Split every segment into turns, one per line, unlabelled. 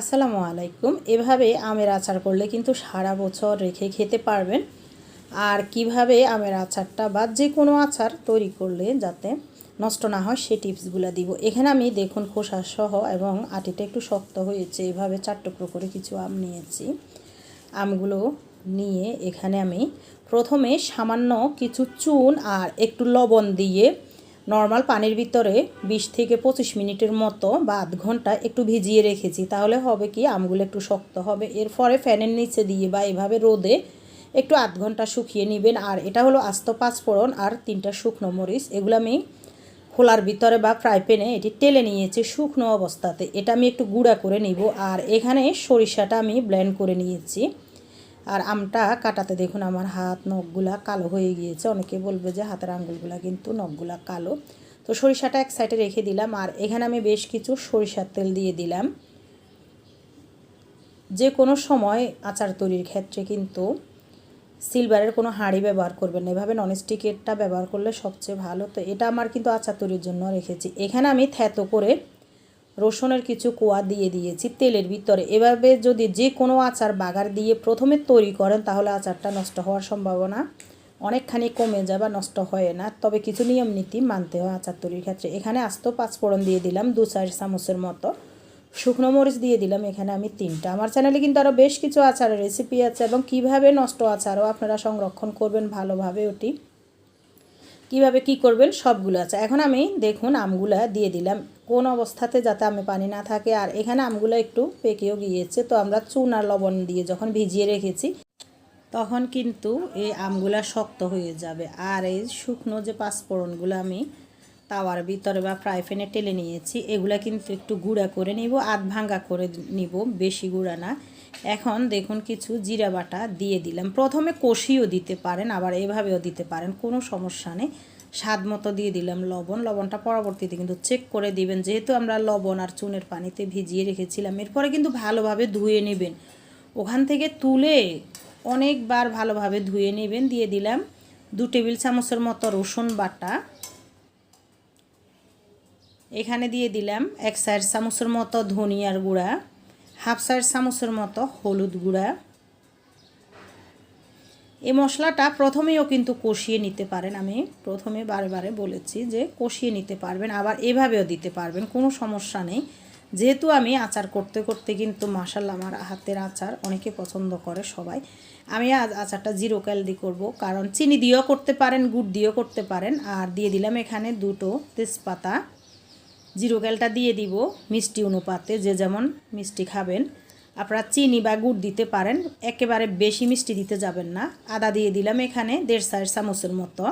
আসসালামু আলাইকুম। এভাবে আমের আচার করলে কিন্তু সারা বছর রেখে খেতে পারবেন। আর কীভাবে আমের আচারটা বা যে কোনো আচার তৈরি করলে যাতে নষ্ট না হয় সেই টিপসগুলো দিব। এখানে আমি দেখুন খোসা সহ এবং আটিটা একটু শক্ত হয়েছে। এভাবে চার টুকরো করে কিছু আম নিয়েছি। আমগুলো নিয়ে এখানে আমি প্রথমে সামান্য কিছু চুন আর একটু লবণ দিয়ে নর্মাল পানির ভিতরে বিশ থেকে পঁচিশ মিনিটের মতো বা আধ ঘণ্টা একটু ভিজিয়ে রেখেছি। তাহলে হবে কি, আমগুলো একটু শক্ত হবে। এরপরে ফ্যানের নিচে দিয়ে বা এভাবে রোদে একটু আধ ঘণ্টা শুকিয়ে নেবেন। আর এটা হলো আস্ত পাঁচফোড়ন আর তিনটা শুকনো মরিচ। এগুলো আমি খোলার ভিতরে বা ফ্রাই প্যানে এটি টেলে নিয়েছি শুকনো অবস্থাতে। এটা আমি একটু গুঁড়া করে নিব। আর এখানে সরিষাটা আমি ব্লেন্ড করে নিয়েছি। আর আমটা কাটাতে দেখুন, আমার হাত নখগুলা কালো হয়ে গিয়েছে। অনেকে বলবে যে হাতের আঙ্গুলগুলা কিন্তু নখগুলা কালো। তো সরিষাটা এক সাইডে রেখে দিলাম, আর এখানে আমি বেশ কিছু সরিষার তেল দিয়ে দিলাম। যে কোনো সময় আচার তৈরির ক্ষেত্রে কিন্তু সিলভারের কোনো হাঁড়ি ব্যবহার করবেন না। এভাবে ননস্টিকেরটা ব্যবহার করলে সবচেয়ে ভালো। তো এটা আমার কিন্তু আচার তৈরির জন্য রেখেছি। এখানে আমি থ্যাতো করে রসুনের কিছু কোয়া দিয়ে দিয়েছি তেলের ভিতরে। এভাবে যদি যে কোনো আচার বাগার দিয়ে প্রথমে তৈরি করেন, তাহলে আচারটা নষ্ট হওয়ার সম্ভাবনা অনেকখানি কমে যায় বা নষ্ট হয় না। তবে কিছু নিয়ম নীতি মানতে হয় আচার তৈরির ক্ষেত্রে। এখানে আস্ত পাঁচফোড়ন দিয়ে দিলাম, দু চার চামচের মতো। শুকনো মরিচ দিয়ে দিলাম, এখানে আমি তিনটা। আমার চ্যানেলে কিন্তু আরও বেশ কিছু আচারের রেসিপি আছে এবং কীভাবে নষ্ট আচারও আপনারা সংরক্ষণ করবেন ভালোভাবে ওটি। কীভাবে কি করবেন সবগুলো আছে। এখন আমি দেখুন আমগুলা দিয়ে দিলাম। কোন অবস্থাতে যাতে আমি পানি না থাকে, আর এখানে আমগুলো একটু পেকেও গিয়েছে। তো আমরা চুন আর লবণ দিয়ে যখন ভিজিয়ে রেখেছি, তখন কিন্তু এই আমগুলা শক্ত হয়ে যাবে। আর এই শুকনো যে পাঁচফোড়নগুলো আমি তাওয়ার ভিতরে বা ফ্রাই প্যানে টেলে নিয়েছি। এগুলা কিন্তু একটু গুঁড়া করে নিব, আধ ভাঙ্গা করে নিব, বেশি গুঁড়া না। এখন দেখুন কিছু জিরা বাটা দিয়ে দিলাম। প্রথমে কষিও দিতে পারেন, আবার এভাবেও দিতে পারেন, কোনো সমস্যা নেই। স্বাদ মতো দিয়ে দিলাম লবণ। লবণটা পরবর্তীতে কিন্তু চেক করে দিবেন। যেহেতু আমরা লবণ আর চুনের পানিতে ভিজিয়ে রেখেছিলাম, এরপরে কিন্তু ভালোভাবে ধুয়ে নেবেন। ওখান থেকে তুলে অনেকবার ভালোভাবে ধুয়ে নেবেন। দিয়ে দিলাম দু টেবিল চামচের মতো রসুন বাটা। এখানে দিয়ে দিলাম এক সাইড চামচের মতো ধনিয়ার গুঁড়া, হাফ সাইড চামচের মতো হলুদ গুঁড়া। এই মশলাটা প্রথমেও কিন্তু কষিয়ে নিতে পারেন আমি। প্রথমে বারে বলেছি যে কষিয়ে নিতে পারবেন, আবার এভাবেও দিতে পারবেন, কোনো সমস্যা নেই। যেহেতু আমি আচার করতে করতে কিন্তু মাসাল্লা আমার হাতের আচার অনেকে পছন্দ করে সবাই। আমি আজ আচারটা জিরো ক্যালদি করব, কারণ চিনি দিয়েও করতে পারেন, গুড় দিয়েও করতে পারেন। আর দিয়ে দিলাম এখানে দুটো তেজপাতা। জিরো ক্যালটা দিয়ে দিব মিষ্টি অনুপাতে, যে যেমন মিষ্টি খাবেন। আপনারা চিনি বা গুড় দিতে পারেন, একেবারে বেশি মিষ্টি দিতে যাবেন না। আদা দিয়ে দিলাম এখানে দেড় চার চামচের মতো।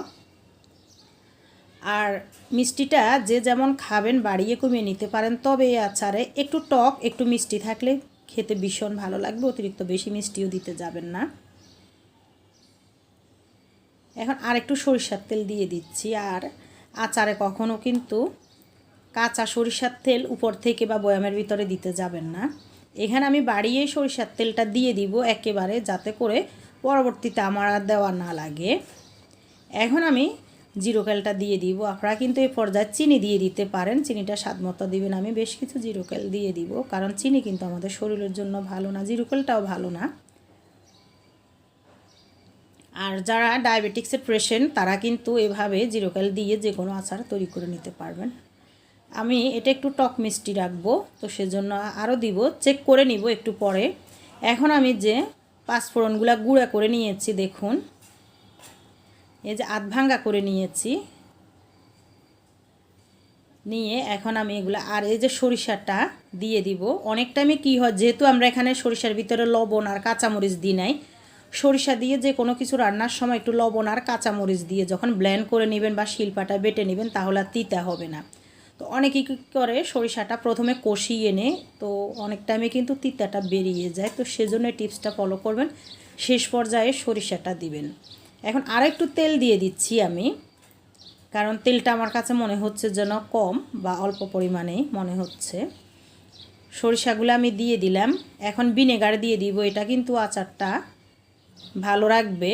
আর মিষ্টিটা যে যেমন খাবেন, বাড়িয়ে কমিয়ে নিতে পারেন, তবে এই আচারে একটু টক, একটু মিষ্টি থাকলে খেতে ভীষণ ভালো লাগবে, অতিরিক্ত বেশি মিষ্টিও দিতে যাবেন না। এখন আর একটু সরিষার তেল দিয়ে দিচ্ছি, আর আচারে কখনো কিন্তু কাঁচা সরিষার তেল উপর থেকে বা বয়ামের ভিতরে দিতে যাবেন না। এখানে আমি বাড়িয়ে সরিষার তেলটা দিয়ে দিব একেবারে যাতে করে পরবর্তীতে আমার আর দেওয়া না লাগে। এখন আমি জিরোকেলটা দিয়ে দিব। আপনারা কিন্তু এই পর্যায়ে চিনি দিয়ে দিতে পারেন। চিনিটা স্বাদ মতো দিবেন আমি। বেশ কিছু জিরোকেল দিয়ে দিব। কারণ চিনি কিন্তু আমাদের শরীরের জন্য ভালো না জিরোকেলটাও ভালো না। আর যারা ডায়াবেটিক্সের পেশেন্ট তারা কিন্তু এভাবে জিরোকেল দিয়ে যে কোনো আচার তৈরি করে নিতে পারবেন। আমি এটা একটু টক মিষ্টি রাখব, তো সেজন্য আরও দিব, চেক করে নিব একটু পরে। এখন আমি যে পাঁচফোড়নগুলো গুঁড়া করে নিয়েছি, দেখুন। এই যে আধ ভাঙ্গা করে নিয়েছি। নিয়ে এখন আমি এগুলো, আর এই যে সরিষাটা দিয়ে দিব। অনেক টাইমে কী হয়, যেহেতু আমরা এখানে সরিষার ভিতরে লবণ আর কাঁচামরিচ দিই নাই, সরিষা দিয়ে যে কোনো কিছু রান্নার সময় একটু লবণ আর কাঁচামরিচ দিয়ে যখন ব্ল্যান্ড করে নেবেন বা শিলপাটা বেটে নেবেন, তাহলে আর তিতা হবে না। তো অনেকে কী করে, সরিষাটা প্রথমে কষিয়ে নে, তো অনেক টাইমে কিন্তু তিতাটা বেরিয়ে যায়, তো সেজন্য টিপসটা ফলো করবেন। শেষ পর্যায়ে সরিষাটা দিবেন। এখন আর একটু তেল দিয়ে দিচ্ছি আমি, কারণ তেলটা আমার কাছে মনে হচ্ছে যেন কম বা অল্প পরিমাণেই মনে হচ্ছে। সরিষাগুলো আমি দিয়ে দিলাম। এখন ভিনেগার দিয়ে দিব, এটা কিন্তু আচারটা ভালো রাখবে।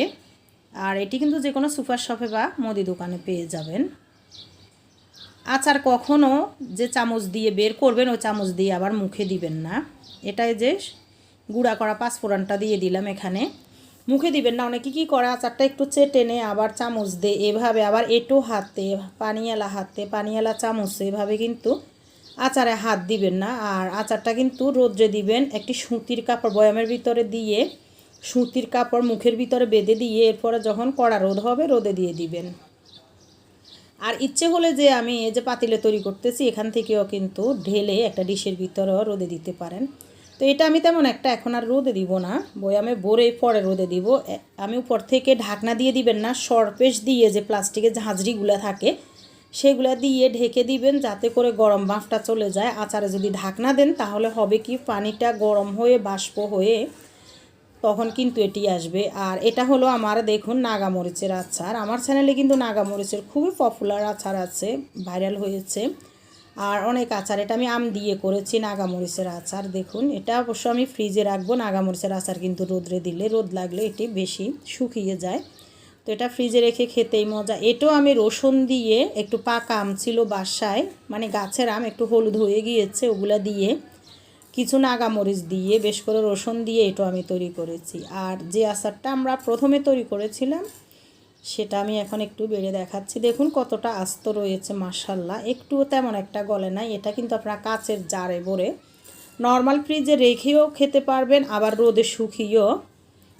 আর এটি কিন্তু যে কোনো সুপার শপে বা মুদি দোকানে পেয়ে যাবেন। আচার কখনো যে চামচ দিয়ে বের করবেন ওই চামচ দিয়ে আবার মুখে দিবেন না। এটাই যে গুঁড়া করা পাঁচফোড়নটা দিয়ে দিলাম এখানে। মুখে দিবেন না, অনেকে কী করে, আচারটা একটু চেটে নে আবার চামচ দে এভাবে, আবার এটো হাতে, পানিয়ালা হাতে, পানিয়ালা চামচে, এভাবে কিন্তু আচারে হাত দিবেন না। আর আচারটা কিন্তু রোদ্রে দিবেন, একটি সুতির কাপড় বয়ামের ভিতরে দিয়ে, সুতির কাপড় মুখের ভিতরে বেঁধে দিয়ে, এরপরে যখন কড়া রোদ হবে, রোদে দিয়ে দিবেন। আর ইচ্ছে হলে যে আমি এই যে পাতিলে তৈরি করতেছি, এখান থেকেও কিন্তু ঢেলে একটা ডিশের ভিতরেও রোদে দিতে পারেন। তো এটা আমি তেমন একটা এখন আর রোদে দিব না। বয়ামে ভরে, পরে রোদে দিব। আমি উপর থেকে ঢাকনা দিয়ে দিবেন না, সরপেশ দিয়ে যে প্লাস্টিকের ঝাঁঝরিগুলো থাকে, সেগুলো দিয়ে ঢেকে দিবেন যাতে করে গরম বাঁফটা চলে যায়। আচারে যদি ঢাকনা দেন তাহলে হবে কি, পানিটা গরম হয়ে, বাষ্প হয়ে তখন কিন্তু এটি আসবে। আর এটা হলো আমার, দেখুন, নাগামরিচের আচার। আমার চ্যানেলে কিন্তু নাগামরিচের খুবই পপুলার আচার আছে ভাইরাল হয়েছে। আর অনেক আচার, এটা আমি আম দিয়ে করেছি নাগামরিচের আচার, দেখুন। এটা অবশ্য আমি ফ্রিজে রাখব, নাগামরিচের আচার কিন্তু রোদ্রে দিলে রোদ লাগলে এটি বেশি শুকিয়ে যায়। তো এটা ফ্রিজে রেখে খেতেই মজা। এটাও আমি রসুন দিয়ে একটু পাকা আম ছিল বাসায় মানে গাছের আম একটু হলুদ হয়ে গিয়েছে, ওগুলা দিয়ে কিছু নাগামরিচ দিয়ে, বেশ করে রসুন দিয়ে এটা আমি তৈরি করেছি। আর যে আচারটা আমরা প্রথমে তৈরি করেছিলাম, সেটা আমি এখন একটু বেড়ে দেখাচ্ছি। দেখুন কতটা আস্ত রয়েছে মাসাল্লাহ একটুও তেমন একটা গলে নাই। এটা কিন্তু আপনারা কাচের জারে ভরে নর্মাল ফ্রিজে রেখেও খেতে পারবেন, আবার রোদে শুকিয়েও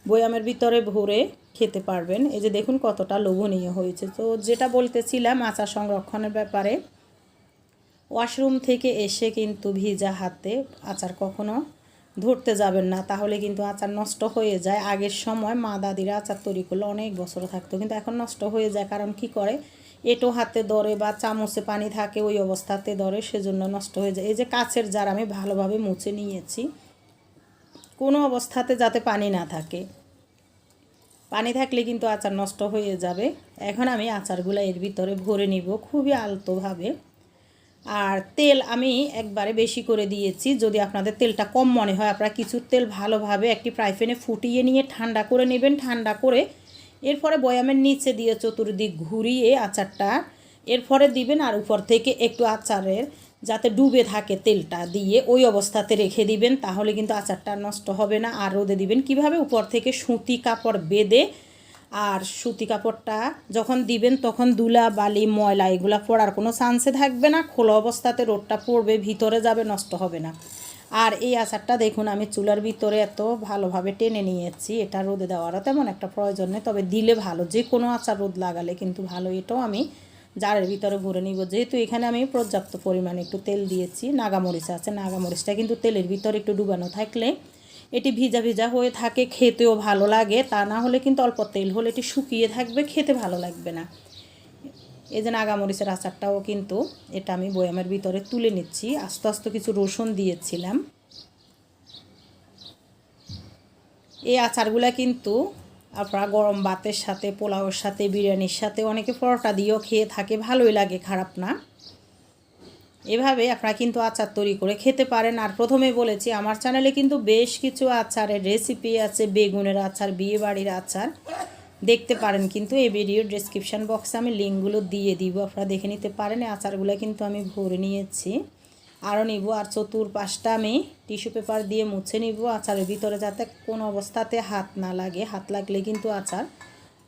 বয়ামের ভিতরে ভরে খেতে পারবেন। এই যে দেখুন কতটা লোভনীয় হয়েছে। তো যেটা বলতেছিলাম, আচার সংরক্ষণের ব্যাপারে ওয়াশরুম থেকে এসে কিন্তু ভিজা হাতে আচার কখনো ধরতে যাবেন না। তাহলে কিন্তু আচার নষ্ট হয়ে যায়। আগের সময় মা দাদিরা আচার তৈরি করলে অনেক বছর থাকতো, কিন্তু এখন নষ্ট হয়ে যায়। কারণ কি করে? এটো হাতে ধরে বা চামচে পানি থাকে ওই অবস্থাতে ধরে, সেজন্য নষ্ট হয়ে যায়। এই যে কাছের জার আমি ভালোভাবে মুছে নিয়েছি। কোনো অবস্থাতে যাতে পানি না থাকে। পানি থাকলে কিন্তু আচার নষ্ট হয়ে যাবে। এখন আমি আচারগুলো এর ভিতরে ভরে নিব খুবই আলতোভাবে। আর তেল আমি একবারে বেশি করে দিয়েছি। যদি আপনাদের তেলটা কম মনে হয়, আপনারা কিছু তেল ভালোভাবে একটি ফ্রাই প্যানে ফুটিয়ে নিয়ে ঠান্ডা করে নেবেন, ঠান্ডা করে। এরপরে বয়ামের নিচে দিয়ে চতুর্দিক ঘুরিয়ে আচারটা এরপরে দিবেন, আর উপর থেকে একটু আচারের যাতে ডুবে থাকে তেলটা দিয়ে ওই অবস্থাতে রেখে দিবেন, তাহলে কিন্তু আচারটা নষ্ট হবে না। আর রোদে দিবেন কীভাবে? উপর থেকে সুতি কাপড় বেঁধে আর সুতি কাপড়টা যখন দিবেন তখন দুলা, বালি, ময়লা এগুলা পড়ার কোনো চান্সে থাকবে না। খোলা অবস্থাতে রোদটা পড়বে, ভিতরে যাবে, নষ্ট হবে না। আর এই আচারটা দেখুন, আমি চুলার ভিতরে এত ভালোভাবে টেনে নিয়েছি, এটা রোদে দেওয়ারও তেমন একটা প্রয়োজন নেই। তবে দিলে ভালো, যে কোনো আচার রোদ লাগালে কিন্তু ভালো, এটাও আমি জারের ভিতরে ভরে নিব। যেহেতু এখানে আমি পর্যাপ্ত পরিমাণে একটু তেল দিয়েছি নাগামরিচ আছে নাগামরিচটা কিন্তু তেলের ভিতরে একটু ডুবানো থাকলে এটি ভিজা ভিজা হয়ে থাকে, খেতেও ভালো লাগে। তা না হলে কিন্তু অল্প তেল হলে এটি শুকিয়ে থাকবে, খেতে ভালো লাগবে না। এই যে নাগামরিচের আচারটাও কিন্তু এটা আমি বয়ামের ভিতরে তুলে নিচ্ছি। আস্তে আস্তে কিছু রসুন দিয়েছিলাম। এই আচারগুলা কিন্তু আপনারা গরম ভাতের সাথে, পোলাওয়ের সাথে, বিরিয়ানির সাথে অনেকে পরোটা দিয়েও খেয়ে থাকে, ভালোই লাগে, খারাপ না। এভাবে আপনারা কিন্তু আচার তৈরি করে খেতে পারেন। আর প্রথমে বলেছি, আমার চ্যানেলে কিন্তু বেশ কিছু আচারের রেসিপি আছে, বেগুনের আচার বিয়ে বাড়ির আচার। দেখতে পারেন কিন্তু এই ভিডিওর ডেসক্রিপশান বক্সে আমি লিঙ্কগুলো দিয়ে দিব। আপনারা দেখে নিতে পারেন আচারগুলো কিন্তু আমি ভরে নিয়েছি। আরও নিব, আর চতুর পাশটা আমি টিস্যু পেপার দিয়ে মুছে নিব আচারের ভিতরে যাতে কোনো অবস্থাতে হাত না লাগে। হাত লাগলে কিন্তু আচার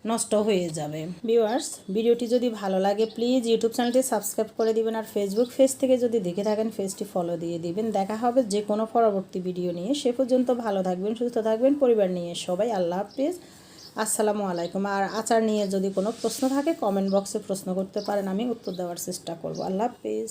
নষ্ট হয়ে যাবে। ভিউয়ার্স, ভিডিওটি যদি ভালো লাগে, প্লিজ ইউটিউব চ্যানেলটি সাবস্ক্রাইব করে দিবেন আর ফেসবুক পেজ থেকে যদি দেখে থাকেন, পেজটি ফলো দিয়ে দিবেন। দেখা হবে যে কোনো পরবর্তী ভিডিও নিয়ে। সে পর্যন্ত ভালো থাকবেন, সুস্থ থাকবেন। পরিবার নিয়ে সবাই আল্লাহ হাফিজ। আসসালামু আলাইকুম। আর আচার নিয়ে যদি কোনো প্রশ্ন থাকে কমেন্ট বক্সে প্রশ্ন করতে পারেন। আমি উত্তর দেওয়ার চেষ্টা করব। আল্লাহ হাফিজ।